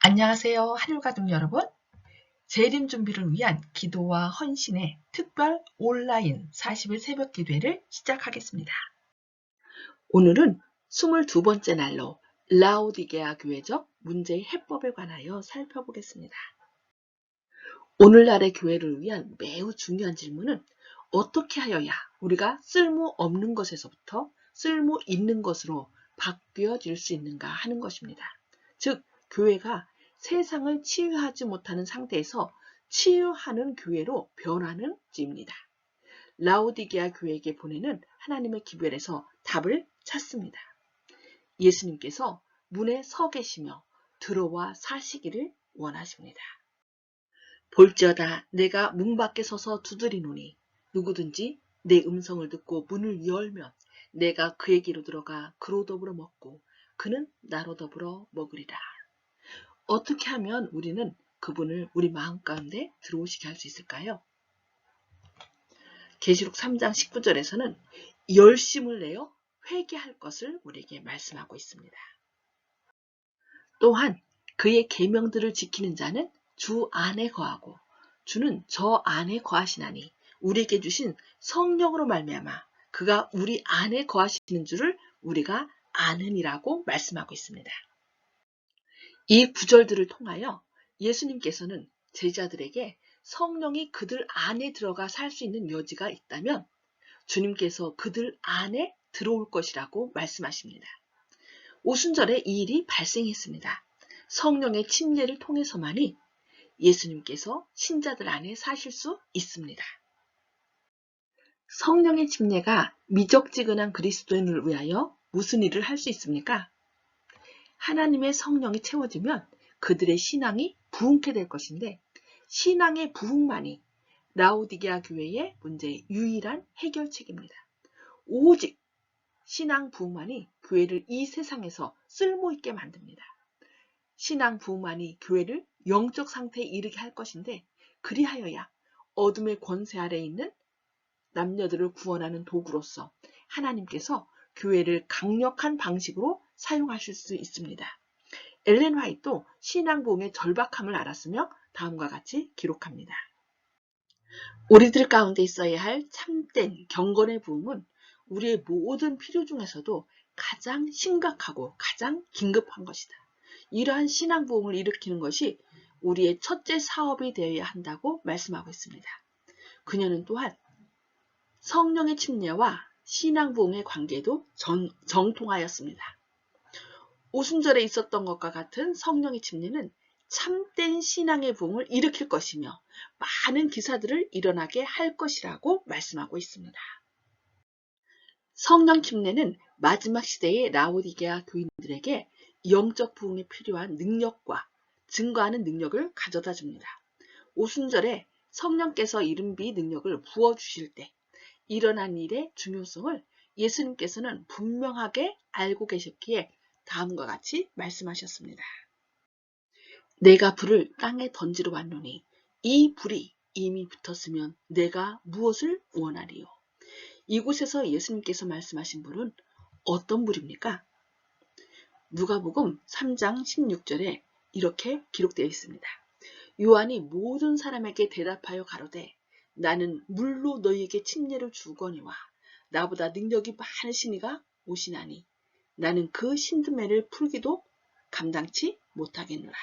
안녕하세요. 한율가족 여러분. 재림 준비를 위한 기도와 헌신의 특별 온라인 40일 새벽 기도회를 시작하겠습니다. 오늘은 22번째 날로 라오디게아 교회적 문제의 해법에 관하여 살펴보겠습니다. 오늘날의 교회를 위한 매우 중요한 질문은 어떻게 하여야 우리가 쓸모 없는 것에서부터 쓸모 있는 것으로 바뀌어질 수 있는가 하는 것입니다. 즉, 교회가 세상을 치유하지 못하는 상태에서 치유하는 교회로 변하는 지입니다. 라오디게아 교회에게 보내는 하나님의 기별에서 답을 찾습니다. 예수님께서 문에 서 계시며 들어와 사시기를 원하십니다. 볼지어다 내가 문 밖에 서서 두드리노니 누구든지 내 음성을 듣고 문을 열면 내가 그에게로 들어가 그로 더불어 먹고 그는 나로 더불어 먹으리라. 어떻게 하면 우리는 그분을 우리 마음 가운데 들어오시게 할 수 있을까요? 계시록 3장 19절에서는 열심을 내어 회개할 것을 우리에게 말씀하고 있습니다. 또한 그의 계명들을 지키는 자는 주 안에 거하고 주는 저 안에 거하시나니 우리에게 주신 성령으로 말미암아 그가 우리 안에 거하시는 줄을 우리가 아는이라고 말씀하고 있습니다. 이 구절들을 통하여 예수님께서는 제자들에게 성령이 그들 안에 들어가 살 수 있는 여지가 있다면 주님께서 그들 안에 들어올 것이라고 말씀하십니다. 오순절에 이 일이 발생했습니다. 성령의 침례를 통해서만이 예수님께서 신자들 안에 사실 수 있습니다. 성령의 침례가 미적지근한 그리스도인을 위하여 무슨 일을 할 수 있습니까? 하나님의 성령이 채워지면 그들의 신앙이 부흥케 될 것인데 신앙의 부흥만이 라오디게아 교회의 문제의 유일한 해결책입니다. 오직 신앙 부흥만이 교회를 이 세상에서 쓸모있게 만듭니다. 신앙 부흥만이 교회를 영적 상태에 이르게 할 것인데 그리하여야 어둠의 권세 아래 있는 남녀들을 구원하는 도구로서 하나님께서 교회를 강력한 방식으로 사용하실 수 있습니다. 엘렌 화이트도 신앙부흥의 절박함을 알았으며 다음과 같이 기록합니다. 우리들 가운데 있어야 할 참된 경건의 부흥은 우리의 모든 필요 중에서도 가장 심각하고 가장 긴급한 것이다. 이러한 신앙 부흥을 일으키는 것이 우리의 첫째 사업이 되어야 한다고 말씀하고 있습니다. 그녀는 또한 성령의 침례와 신앙 부흥의 관계도 정, 정통하였습니다. 오순절에 있었던 것과 같은 성령의 침례는 참된 신앙의 부흥을 일으킬 것이며 많은 기사들을 일어나게 할 것이라고 말씀하고 있습니다. 성령 침례는 마지막 시대의 라오디게아 교인들에게 영적 부흥에 필요한 능력과 증거하는 능력을 가져다 줍니다. 오순절에 성령께서 이른비 능력을 부어 주실 때 일어난 일의 중요성을 예수님께서는 분명하게 알고 계셨기에 다음과 같이 말씀하셨습니다. 내가 불을 땅에 던지러 왔노니 이 불이 이미 붙었으면 내가 무엇을 원하리요? 이곳에서 예수님께서 말씀하신 불은 어떤 불입니까? 누가복음 3장 16절에 이렇게 기록되어 있습니다. 요한이 모든 사람에게 대답하여 가로되 나는 물로 너희에게 침례를 주거니와 나보다 능력이 많으신 이가 오시나니 나는 그 신드매를 풀기도 감당치 못하겠노라.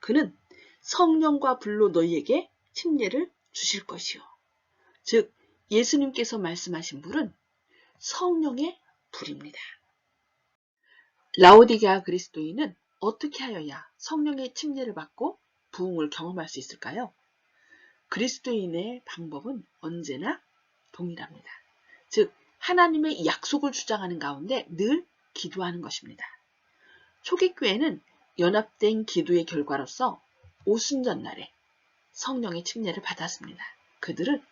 그는 성령과 불로 너희에게 침례를 주실 것이요. 즉 예수님께서 말씀하신 불은 성령의 불입니다. 라오디게아 그리스도인은 어떻게 하여야 성령의 침례를 받고 부흥을 경험할 수 있을까요? 그리스도인의 방법은 언제나 동일합니다. 즉 하나님의 약속을 주장하는 가운데 늘 기도하는 것입니다. 초기교회는 연합된 기도의 결과로서 오순전날에 성령의 침례를 받았습니다. 그들은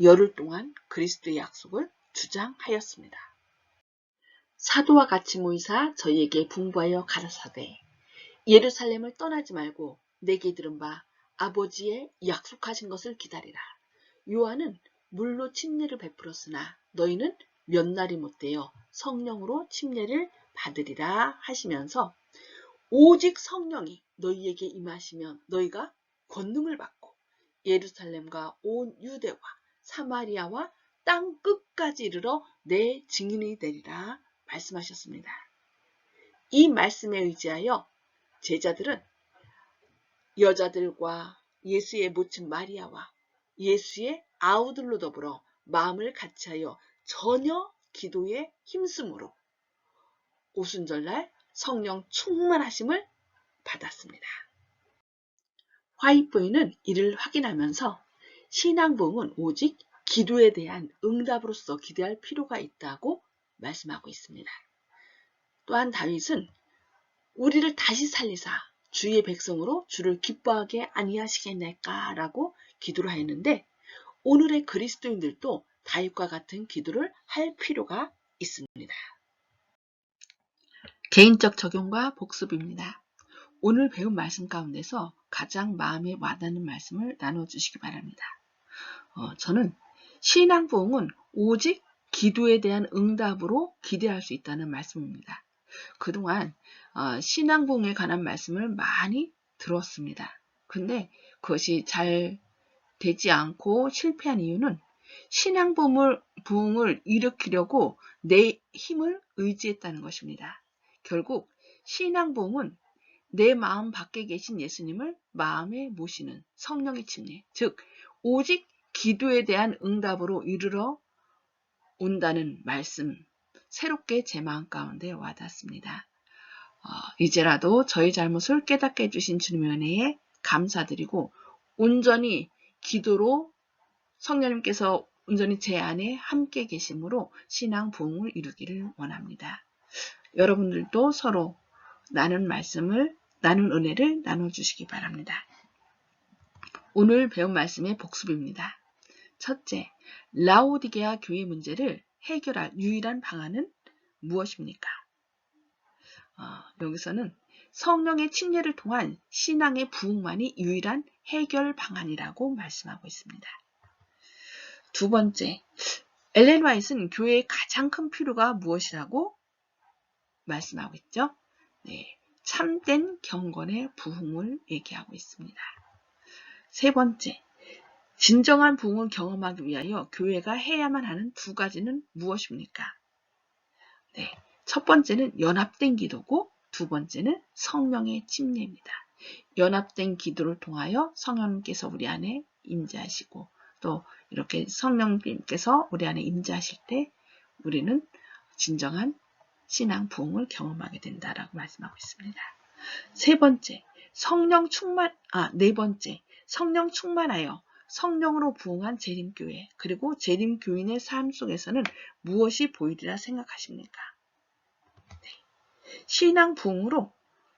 열흘 동안 그리스도의 약속을 주장하였습니다. 사도와 같이 모이사 저희에게 분부하여 가라사대 예루살렘을 떠나지 말고 내게 들은 바 아버지의 약속하신 것을 기다리라. 요한은 물로 침례를 베풀었으나 너희는 몇 날이 못되어 성령으로 침례를 받으리라 하시면서 오직 성령이 너희에게 임하시면 너희가 권능을 받고 예루살렘과 온 유대와 사마리아와 땅 끝까지 이르러 내 증인이 되리라 말씀하셨습니다. 이 말씀에 의지하여 제자들은 여자들과 예수의 모친 마리아와 예수의 아우들로 더불어 마음을 같이하여 전혀 기도에 힘쓰므로 오순절날 성령 충만하심을 받았습니다. 화이트보이는 이를 확인하면서 신앙부흥은 오직 기도에 대한 응답으로서 기대할 필요가 있다고 말씀하고 있습니다. 또한 다윗은 우리를 다시 살리사 주의 백성으로 주를 기뻐하게 아니하시겠나이까라고 기도를 하였는데 오늘의 그리스도인들도 다윗과 같은 기도를 할 필요가 있습니다. 개인적 적용과 복습입니다. 오늘 배운 말씀 가운데서 가장 마음에 와닿는 말씀을 나눠주시기 바랍니다. 어, 저는 신앙 부흥은 오직 기도에 대한 응답으로 기대할 수 있다는 말씀입니다. 그동안 어, 신앙 부흥에 관한 말씀을 많이 들었습니다. 근데 그것이 잘 되지 않고 실패한 이유는 신앙부흥을 부흥을 일으키려고 내 힘을 의지했다는 것입니다. 결국 신앙 부흥은 내 마음 밖에 계신 예수님을 마음에 모시는 성령의 침례, 즉 오직 기도에 대한 응답으로 이르러 온다는 말씀, 새롭게 제 마음 가운데 와닿습니다. 어, 이제라도 저희 잘못을 깨닫게 해주신 주님의 은혜에 감사드리고 온전히 기도로 성령님께서 온전히 제 안에 함께 계심으로 신앙 부흥을 이루기를 원합니다. 여러분들도 서로 나눈 말씀을 나눈 은혜를 나눠주시기 바랍니다. 오늘 배운 말씀의 복습입니다. 첫째, 라오디게아 교회 문제를 해결할 유일한 방안은 무엇입니까? 어, 여기서는 성령의 침례를 통한 신앙의 부흥만이 유일한 해결 방안이라고 말씀하고 있습니다. 두 번째, 엘렌 와이트는 교회의 가장 큰 필요가 무엇이라고 말씀하고 있죠? 네, 참된 경건의 부흥을 얘기하고 있습니다. 세 번째, 진정한 부흥을 경험하기 위하여 교회가 해야만 하는 두 가지는 무엇입니까? 네, 첫 번째는 연합된 기도고 두 번째는 성령의 침례입니다. 연합된 기도를 통하여 성령님께서 우리 안에 임재하시고 또 이렇게 성령님께서 우리 안에 임재하실 때 우리는 진정한 신앙 부흥을 경험하게 된다라고 말씀하고 있습니다. 세 번째, 성령 충만, 아, 네 번째, 성령 충만하여 성령으로 부흥한 재림교회, 그리고 재림교인의 삶 속에서는 무엇이 보이리라 생각하십니까? 네. 신앙 부흥으로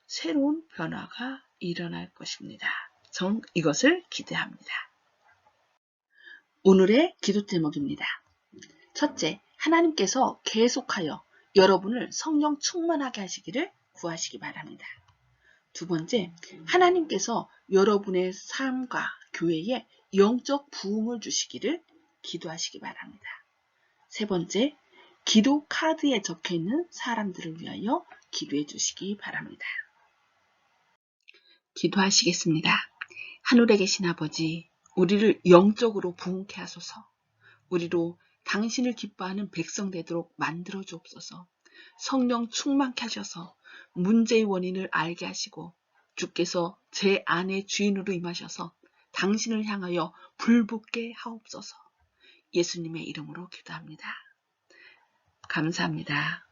새로운 변화가 일어날 것입니다. 전 이것을 기대합니다. 오늘의 기도 제목입니다. 첫째, 하나님께서 계속하여 여러분을 성령 충만하게 하시기를 구하시기 바랍니다. 두 번째, 하나님께서 여러분의 삶과 교회에 영적 부흥을 주시기를 기도하시기 바랍니다. 세 번째, 기도 카드에 적혀 있는 사람들을 위하여 기도해 주시기 바랍니다. 기도하시겠습니다. 하늘에 계신 아버지, 우리를 영적으로 부흥케 하소서. 우리로 당신을 기뻐하는 백성 되도록 만들어 주옵소서. 성령 충만케 하셔서 문제의 원인을 알게 하시고 주께서 제 안의 주인으로 임하셔서 당신을 향하여 불붙게 하옵소서. 예수님의 이름으로 기도합니다. 감사합니다.